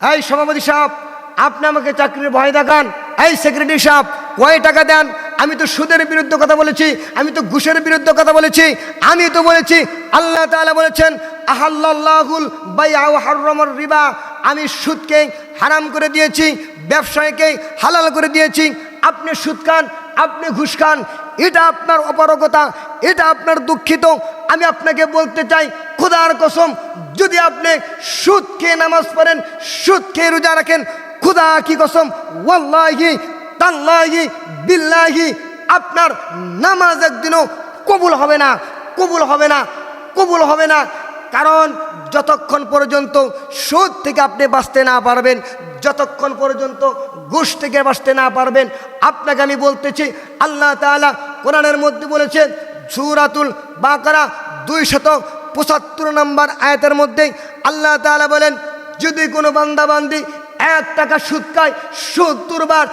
এই সভাপতি সাহেব, আপনি আমাকে চাকরির ভয় দেখান। এই সেক্রেটারি সাহেব, কয় টাকা দেন? আমি তো সুদের বিরুদ্ধে কথা বলেছি, আমি তো ঘুষের বিরুদ্ধে কথা বলেছি, আমি তো বলেছি, আল্লাহ তাআলা বলেছেন আহাল্লাহুল বাইআ হাররামার রিবা। আমি সুদকে হারাম করে দিয়েছি, ব্যবসায়ীকে হালাল করে দিয়েছি। আপনি সুদ খান, আপনি ঘুষ খান, এটা আপনার অপারগতা, এটা আপনার দুঃখিত। আমি আপনাকে বলতে চাই, খুদার কসম যদি আপনি সুদ খেয়ে নামাজ পড়েন, সুদ খেয়ে রোজা রাখেন, খুদা কি কসম? ওয়াল্লাহি, তাল্লাহি, বিল্লাহি, আপনার নামাজ একদিনও কবুল হবে না, কবুল হবে না, কবুল হবে না। কারণ যতক্ষণ পর্যন্ত সুদ থেকে আপনি বাঁচতে না পারবেন, যতক্ষণ পর্যন্ত ঘুষ থেকে বাঁচতে না পারবেন, আপনাকে আমি বলতেছি, আল্লাহ তাআলা কোরআনের মধ্যে বলেছেন, সুরাতুল বাকারা দুই শত পঁচাত্তর নম্বর আয়াতের মধ্যে আল্লাহ তাআলা বলেন, যদি কোনো বান্দাবান্দি এক টাকা সুদ খায়, সত্তর বার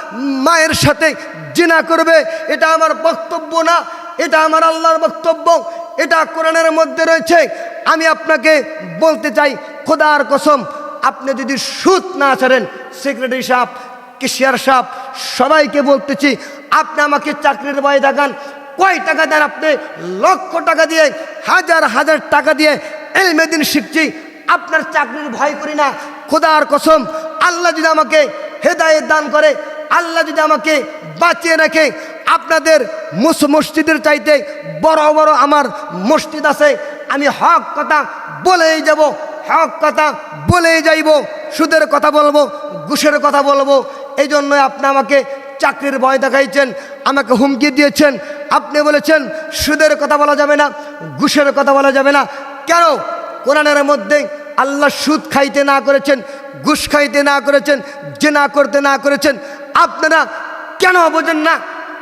মায়ের সাথে জিনা করবে, এটা আমার বক্তব্য না, এটা আমার আল্লাহর বক্তব্য, এটা কোরআনের মধ্যে রয়েছে, আমি আপনাকে বলতে চাই, খোদার কসম, আপনি যদি সুদ না ছাড়েন সেক্রেটারি সাহেব কেশিয়ার সাহেব, সবাইকে বলতেছি, আপনি আমাকে চাকরির ভয় দেখান, কয় টাকা দেন আপনি? লক্ষ টাকা দিয়ে হাজার হাজার টাকা দিয়ে এলমেদিন শিখছি। আপনার চাকরির ভয় করি না। খোদার কসম, আল্লাহ যদি আমাকে হেদায়েত দান করে, আল্লাহ যদি আমাকে বাঁচিয়ে রাখে, আপনাদের মুস মসজিদের চাইতে বড় বড় আমার মসজিদ আছে, আমি হক কথা বলেই যাব, হক কথা বলেই যাইব, সুদের কথা বলব, ঘুষের কথা বলব। এই জন্য আপনি আমাকে চাকরির ভয় দেখাইছেন, আমাকে হুমকি দিয়েছেন। আপনি বলেছেন, সুদের কথা বলা যাবে না। ঘুষের কথা বলা যাবে না। কেন? কোরআনের মধ্যে আল্লাহ সুদ খাইতে না করেছেন, ঘুষ খাইতে না করেছেন, জেনা করতে না করেছেন। আপনারা কেন বোঝেন না?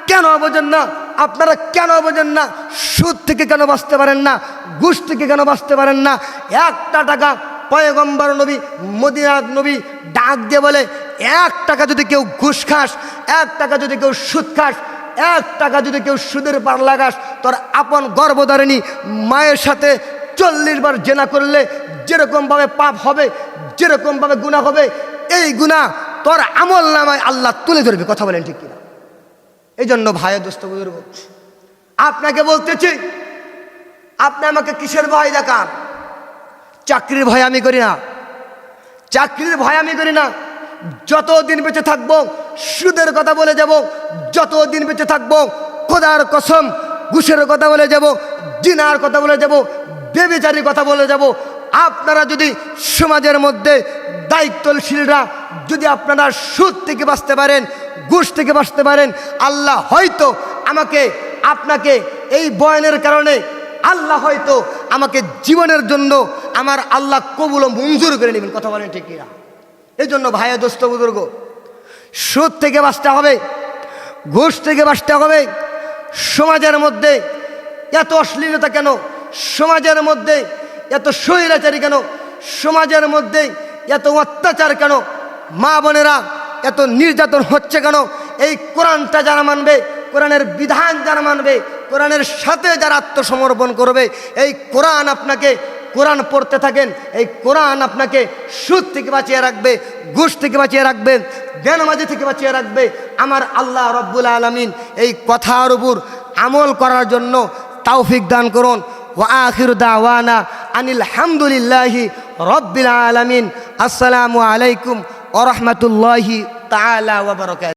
কেন বোঝেন না? আপনারা কেন বোঝেন না? সুদ থেকে কেন বাঁচতে পারেন না? ঘুষ থেকে কেন বাঁচতে পারেন না? একটা টাকা পয়গম্বর নবী মদিনাথ নবী ডাক দিয়ে বলে, এক টাকা যদি কেউ ঘুষ খাস, এক টাকা যদি কেউ সুদ খাস এক টাকা যদি কেউ সুদের পার লাগাস, তোর আপন গর্ভধারিণী মায়ের সাথে চল্লিশ বার জেনা করলে যেরকমভাবে পাপ হবে, যেরকমভাবে গুণা হবে, এই গুণা তোর আমল নামায় আল্লাহ তুলে ধরবে। কথা বলেন ঠিক কিনা? এই জন্য ভাই, দোস্ত, বুজুর্গ, আপনাকে বলতেছি, আপনি আমাকে কিসের ভয় দেখান? চাকরির ভয় আমি করি না। চাকরির ভয় আমি করি না। যতদিন বেঁচে থাকব সুদের কথা বলে যাব, যতদিন বেঁচে থাকব, খোদার কসম, ঘুষের কথা বলে যাব, জিনার কথা বলে যাব, বেবিচারির কথা বলে যাব। আপনারা যদি সমাজের মধ্যে দায়িত্বশীলরা যদি আপনারা সুদ থেকে বাঁচতে পারেন, ঘুষ থেকে বাঁচতে পারেন, আল্লাহ হয়তো আমাকে, আপনাকে এই বয়নের কারণে, আল্লাহ হয়তো আমাকে জীবনের জন্য আমার আল্লাহ কবুল মঞ্জুর করে নেবেন। কথা বলেন ঠিক এই জন্য ভাইয়া দোস্ত বুজুর্গ সুদ থেকে বাঁচতে হবে, ঘুষ থেকে বাঁচতে হবে। সমাজের মধ্যে এত অশ্লীলতা কেন? সমাজের মধ্যে এত স্বৈরাচারী কেন? সমাজের মধ্যে এত অত্যাচার কেন? মা বোনেরা এত নির্যাতন হচ্ছে কেন? এই কোরআনটা যারা মানবে, কোরআনের বিধান যারা মানবে, কোরআনের সাথে যারা আত্মসমর্পণ করবে, এই কোরআন আপনাকে কোরআন পড়তে থাকেন, এই কোরআন আপনাকে সুদ থেকে বাঁচিয়ে রাখবে, ঘুষ থেকে বাঁচিয়ে রাখবে, জ্ঞানমাজি থেকে বাঁচিয়ে রাখবে। আমার আল্লাহ রব্বুল আলমিন এই কথার উপর আমল করার জন্য তাওফিক দান করুন। ওয়া আখির দাওয়ানা আনিল হামদুলিল্লাহি রব্বিল আলামিন। আসসালামু আলাইকুম ওয়া রাহমাতুল্লাহি তাআলা ওয়া বারাকাতুহু।